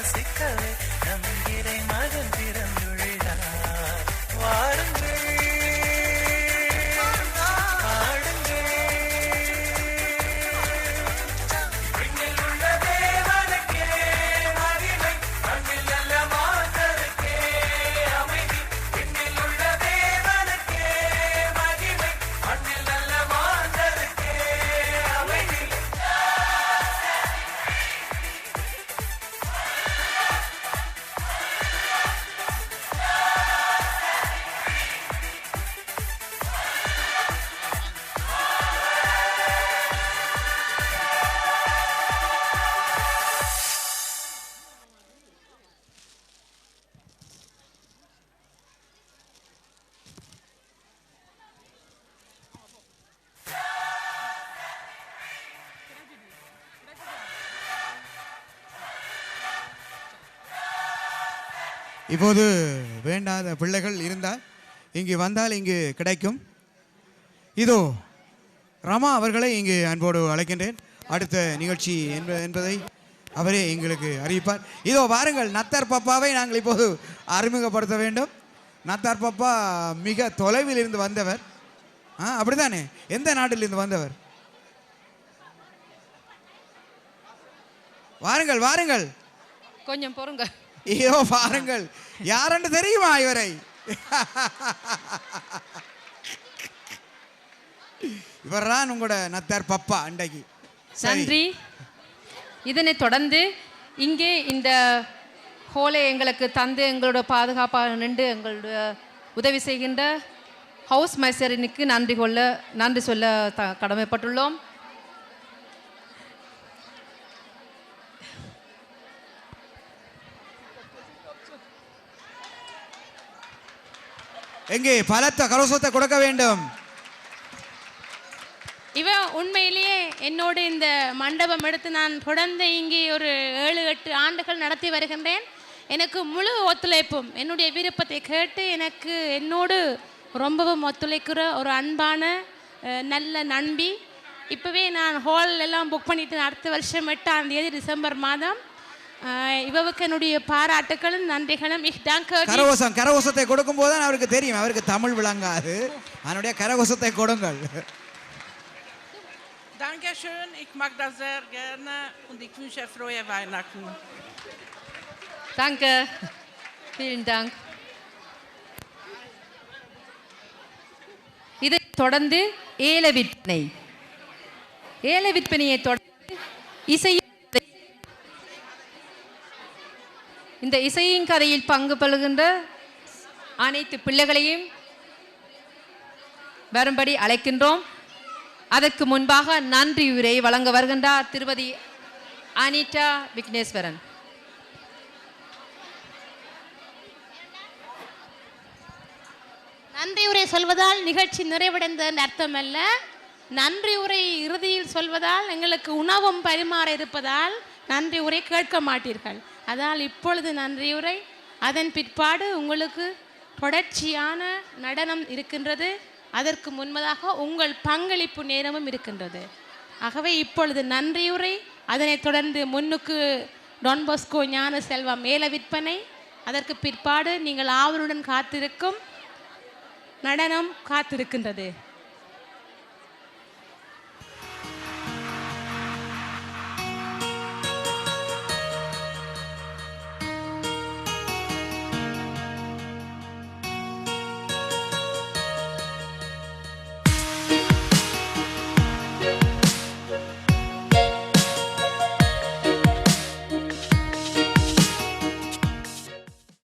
வாசிக்கவே நம் இறை மகன் பிறந்துள்ளார். வாருங்கள். இப்போது வேண்டாத பிள்ளைகள் இருந்தால் இங்கு வந்தால் இங்கு கிடைக்கும். இதோ ரமா அவர்களை இங்கு அன்போடு அழைக்கின்றேன். அடுத்த நிகழ்ச்சி என்ப என்பதை அவரே எங்களுக்கு அறிவிப்பார். இதோ வாருங்கள் நத்தார் பப்பாவை நாங்கள் இப்போது அறிமுகப்படுத்த வேண்டும். நத்தார் பப்பா மிக தொலைவில் இருந்து வந்தவர். ஆ அப்படிதானே எந்த நாட்டிலிருந்து வந்தவர்? வாருங்கள் வாருங்கள். கொஞ்சம் பொறுங்க. ஐயோ பாருங்கள். யாரென்று தெரியுமா இவரை? இவர் தான் உங்களோட நத்தார் பப்பா அண்டைக்கு நன்றி. இதனைத் தொடர்ந்து இங்கே இந்த ஹோலை எங்களுக்கு தந்து எங்களோட பாதுகாப்பாக நின்று எங்களுடைய உதவி செய்கின்ற ஹவுஸ் மைசரினுக்கு நன்றி கொள்ள நன்றி சொல்ல த கடமைப்பட்டுள்ளோம். எங்கே? பலத்த கரோசத்தை கொடுக்க வேண்டும். இவன் உண்மையிலேயே என்னோடு இந்த மண்டபம் எடுத்து நான் தொடர்ந்து இங்கே ஒரு ஏழு எட்டு ஆண்டுகள் நடத்தி வருகின்றேன். எனக்கு முழு ஒத்துழைப்பும் என்னுடைய விருப்பத்தை கேட்டு எனக்கு என்னோடு ரொம்பவும் ஒத்துழைக்கிற ஒரு அன்பான அஹ், நல்ல நண்பி. இப்போவே நான் ஹால் எல்லாம் புக் பண்ணிட்டு அடுத்த வருஷம் எட்டாம் தேதி டிசம்பர் மாதம் அஹ், இவவுக்கு என்னுடைய பாராட்டுகளும் நன்றிகளும். கரகோசம் கரகோசத்தை கொடுக்கும் போது அவருக்கு தெரியும் அவருக்கு தமிழ் விளங்காது அதனுடைய கரகோசத்தை கொடுங்கள் Dankeschön, ich mag das sehr gerne und ich wünsche frohe Weihnachten. Danke. Vielen Dank. இதைத் தொடர்ந்து ஏல விற்பனை ஏல விற்பனையை தொடர்ந்து இசை இந்த இசையின் கதையில் பங்கு பெறுகின்ற அனைத்து பிள்ளைகளையும் வரும்படி அழைக்கின்றோம். அதற்கு முன்பாக நன்றி உரை வழங்க வருகின்றார் திருமதி அனிதா விக்னேஸ்வரன். நன்றி உரை சொல்வதால் நிகழ்ச்சி நிறைவடைந்த அர்த்தம் அல்ல நன்றி உரை இறுதியில் சொல்வதால் எங்களுக்கு உணவும் பரிமாற இருப்பதால் நன்றி உரை கேட்க மாட்டீர்கள். அதால் இப்பொழுது நன்றியுரை. அதன் பிற்பாடு உங்களுக்கு தொடர்ச்சியான நடனம் இருக்கின்றது. அதற்கு முன்பதாக உங்கள் பங்களிப்பு நேரமும் இருக்கின்றது. ஆகவே இப்பொழுது நன்றியுரை. அதனைத் தொடர்ந்து முன்னுக்கு டொன்பஸ்கோ ஞான செல்வம் மேல விற்பனை. அதற்கு பிற்பாடு நீங்கள் ஆவலுடன் காத்திருக்கும் நடனம் காத்திருக்கின்றது.